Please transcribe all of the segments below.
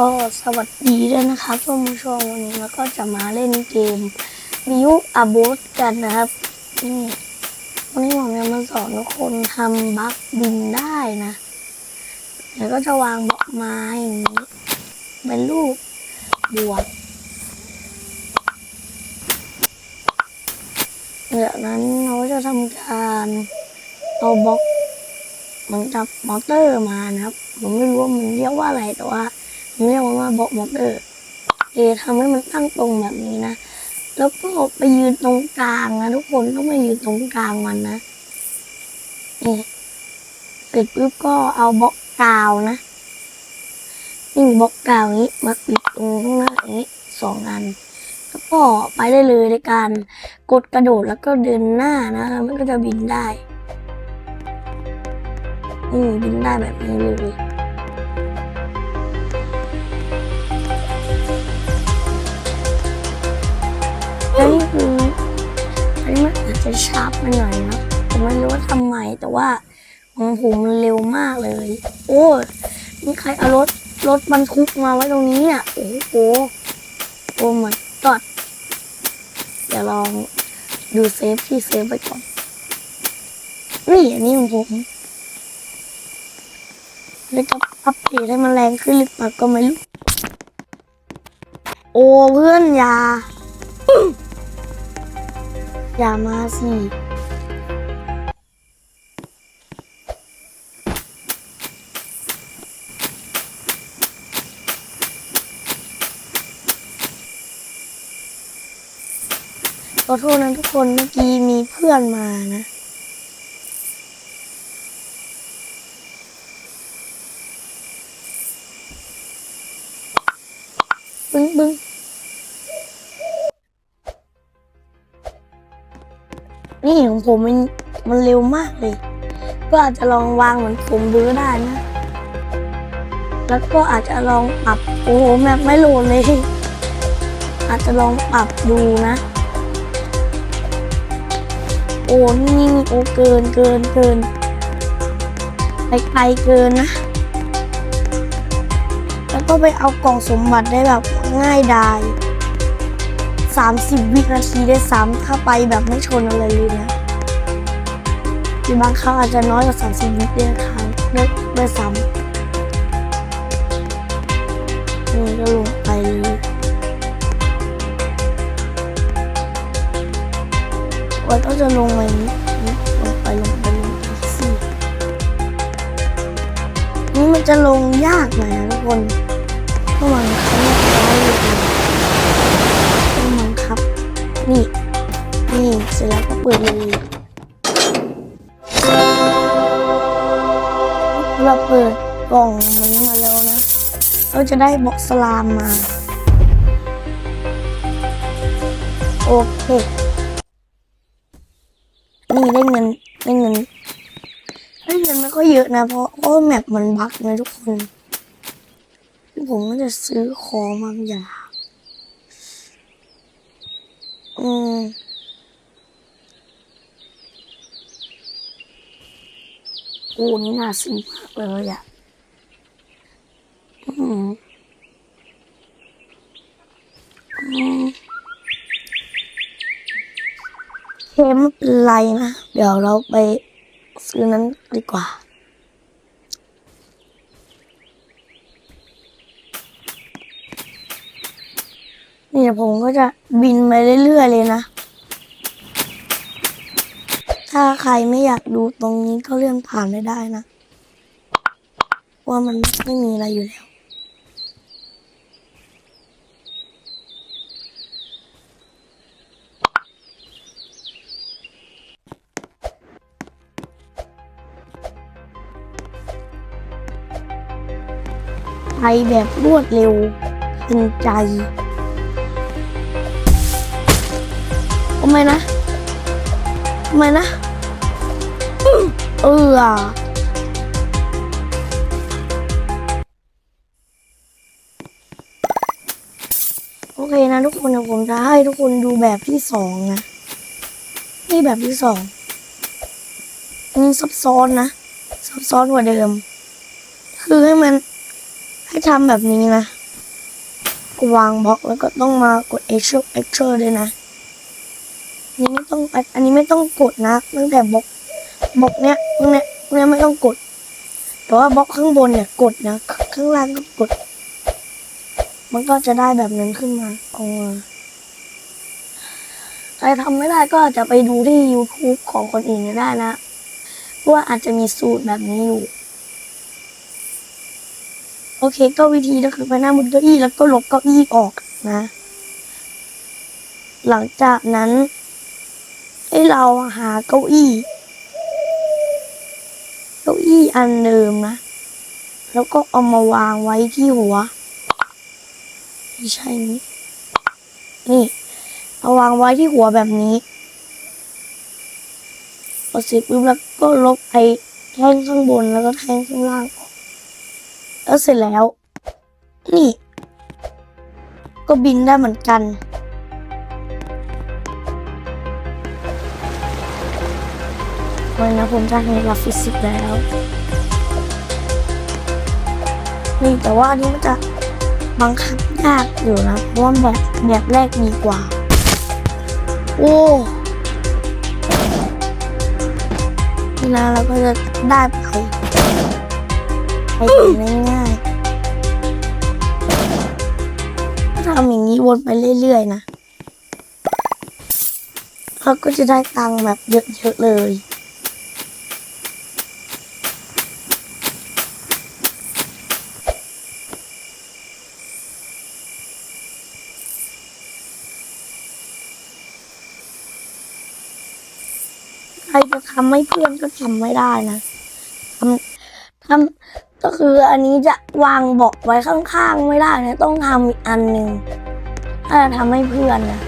ก็สวัสดีด้วยนะครับท่านผู้ชมวันนี้เราก็จะมาเล่นเกมวิวอาบูสกันนะครับนี่วันนี้ผมจะมาสอนทุกคนทำบัคบินได้นะแล้วก็จะวางบล็อกไม้อย่างนี้เป็นรูปบวกจากนั้นเราจะทำการเอาบล็อกเหมือนกับมอเตอร์มานะครับ ผมไม่รู้ว่ามันเรียกว่าอะไรแต่ว่า เรียกว่าบล็อกมอเตอร์เอทำให้มันตั้งตรงแบบนี้นะ แล้วก็ไปยืนตรงกลางนะทุกคนต้องไปยืนตรงกลางมันนะนี่เสร็จปุ๊บก็เอาบล็อกกาวนะนี่บล็อกกาวนี้มาปิดตรงข้างหน้าอย่างนี้สองอันแล้วก็ไปได้เลยในการกดกระโดดแล้วก็เดินหน้านะแล้วมันก็จะบินได้ อืมบินได้แบบนี้เลย แล้วนี่คืออันนี้มันอาจจะชาร์ปไปหน่อยนะผมไม่รู้ว่าทำไมแต่ว่าของผมมันเร็วมากเลย โอ้ยนี่ใครเอารถรถบรรทุกมาไว้ตรงนี้อะโอ้โหโอ้มันกอดเดี๋ยวลองดูเซฟที่เซฟไปก่อนนี่อันนี้ของผมแล้วจะอัปเดตให้มันแรงขึ้นหรือเปล่าก็ไม่รู้ โอ้เพื่อนยา อย่ามาสิขอโทษนะทุกคนเมื่อกี้มีเพื่อนมานะ บึ้งบึ้ง นี่ของผมมันมันเร็วมากเลย ก็อาจจะลองวางเหมือนผมดูก็ได้นะ แล้วก็อาจจะลองปรับโอ้โหแมปไม่โหลดเลย อาจจะลองปรับดูนะ โอ้นี่นี่โอ้เกินเกินเกินไปไกลเกินนะ แล้วก็ไปเอากล่องสมบัติได้แบบง่ายดาย 30 วินาทีได้ซ้ำถ้าไปแบบไม่ชนอะไรเลยนะหรือบางครั้งอาจจะน้อยกว่า 30 วิได้ครั้งได้ได้ซ้ำนี่ก็ลงไปเลยว่าต้องจะลงไปนี้ลงไปลงไปลงไปสินี่มันจะลงยากหน่อยนะทุกคนเพระมันเขาไม่ได้ นี่ นี่เสร็จแล้วก็เปิดเลยเราเปิดกล่องมันมาแล้วนะ เราจะได้บ็อกสลามมา โอเค นี่ได้เงินได้เงินได้เงินไม่ค่อยเยอะนะ เพราะเพราะแมปมันบั๊กนะทุกคน ผมก็จะซื้อของบางอย่าง อืมอ้นี่น่าซื้อมากเลยอะ อืม อืมโอเคไม่เป็นไรนะ เดี๋ยวเราไปซื้อนั้นดีกว่า เดี๋ยผมก็จะบินไปเรื่อยๆเลยนะ ถ้าใครไม่อยากดูตรงนี้ก็เลื่อนผ่านไปได้นะ ว่ามันไม่มีอะไรอยู่แล้ว ไปแบบรวดเร็วทันใจ ไมนะทำไมนะ เออโอเคนะทุกคนเดี๋ยวผมจะให้ทุกคนดูแบบที่สองนะ นี่แบบที่สองอันนี้ซับซ้อนนะซับซ้อนกว่าเดิม คือให้มันให้ทำแบบนี้นะวางบล็อกแล้วก็ต้องมากด extra extra ด้วยนะ นี้ไม่ต้องอันนี้ไม่ต้องกดนะตั้งแต่บล็อกบล็อกเนี้ยพวกเนี้ยพวกเนี้ยไม่ต้องกดแต่ว่าบล็อกข้างบนเนี่ยกดนะข้างล่างก็กด มันก็จะได้แบบนั้นขึ้นมาออกมาใครทำไม่ได้ก็จะไปดูที่ YouTube ของคนอื่นก็ได้นะเพราะว่าอาจจะมีสูตรแบบนี้อยู่ โอเค ก็วิธีก็คือไปนั่งบนเก้าอี้แล้วก็ลบเก้าอี้ออกนะ หลังจากนั้น ให้เราหาเก้าอี้ เก้าอี้อันเดิมนะ แล้วก็เอามาวางไว้ที่หัวไม่ใช่นี้นี่เอาวางไว้ที่หัวแบบนี้พอเสร็จปุ๊บแล้วก็ลบไอ้แท่งข้างบนแล้วก็แท่งข้างล่างออกแล้วเสร็จแล้ว นี่ ก็บินได้เหมือนกัน วันนะผมจะให้รับฟิสิกส์แล้ว นี่แต่ว่าอันนี้มันจะบังคับยากอยู่นะเพราะว่าแบบแบบแรกดีกว่า โอ้นี่นะเราก็จะได้ไปไปถึงง่ายๆทำอย่างนี้วนไปเรื่อยๆนะเราก็จะได้ตังค์แบบเยอะๆเลย รจะทำให้เพื่อนก็ทำไม่ได้นะทำทำก็คืออันนี้จะวางเบาะไว้ข้างๆ ไม่ได้นะ ต้องทำอีกอันหนึ่งถ้าจะทำให้เพื่อนนะ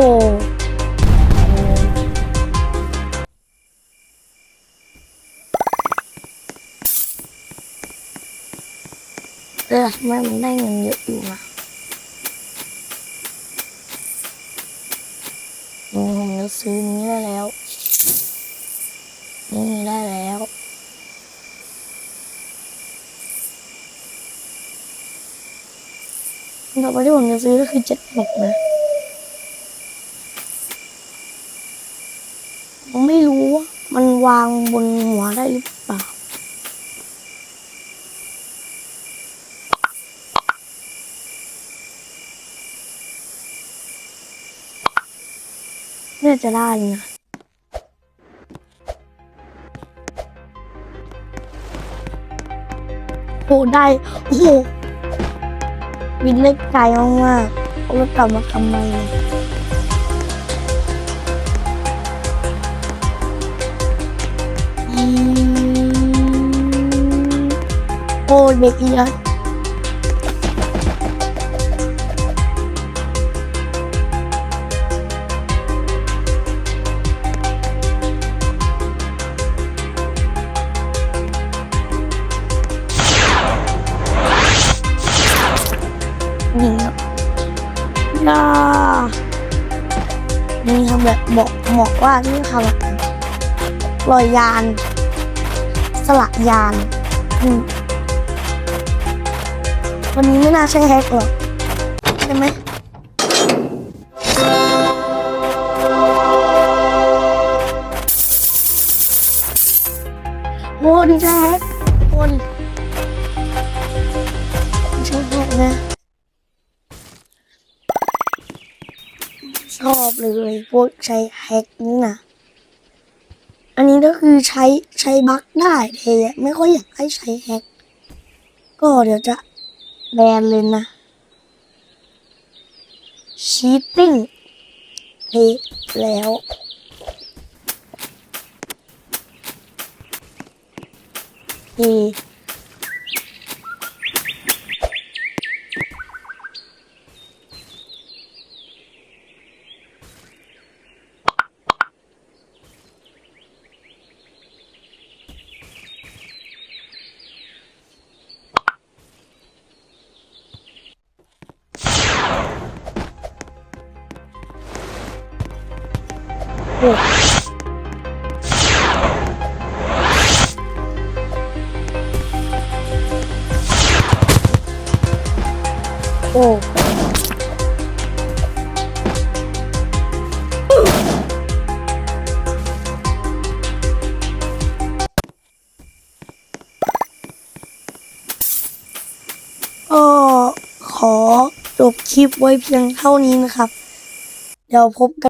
เออทำไมมันได้เงินเยอะอยู่นะนี่ผมจะซื้อนี้ได้แล้ว นี่ได้แล้วต่อไปที่ผมจะซื้อก็คือเจ็ดหกนะ ผมไม่รู้ว่ามัน วางบนหัวได้หรือเปล่า น่าจะได้นะโอ้ได้ โอ้โหบินได้ไกลมากๆเอาแล้วกลับมาทำไม โอ้ยเด็กอีกแล้วยิงครับย่านี่ทำแบบบอกบอกว่านี่ทำแบบลอยยาน ลักยานอืมวันนี้ไม่น่าใช่แฮกหรอกใช่ไหมโอ้ดีใจแฮกคนไม่ใช่แฮกนะชอบเลยพวกใช้แฮกนี่นะ อันนี้ก็คือใช้ใช้บั๊กได้เท่ไม่ค่อยอยากให้ใช้แฮก ก็เดี๋ยวจะแบนเลยนะ cheating เพแล้วเอ โอ้ก็ขอจบคลิปไว้เพียงเท่านี้นะครับ เดี๋ยวพบกัน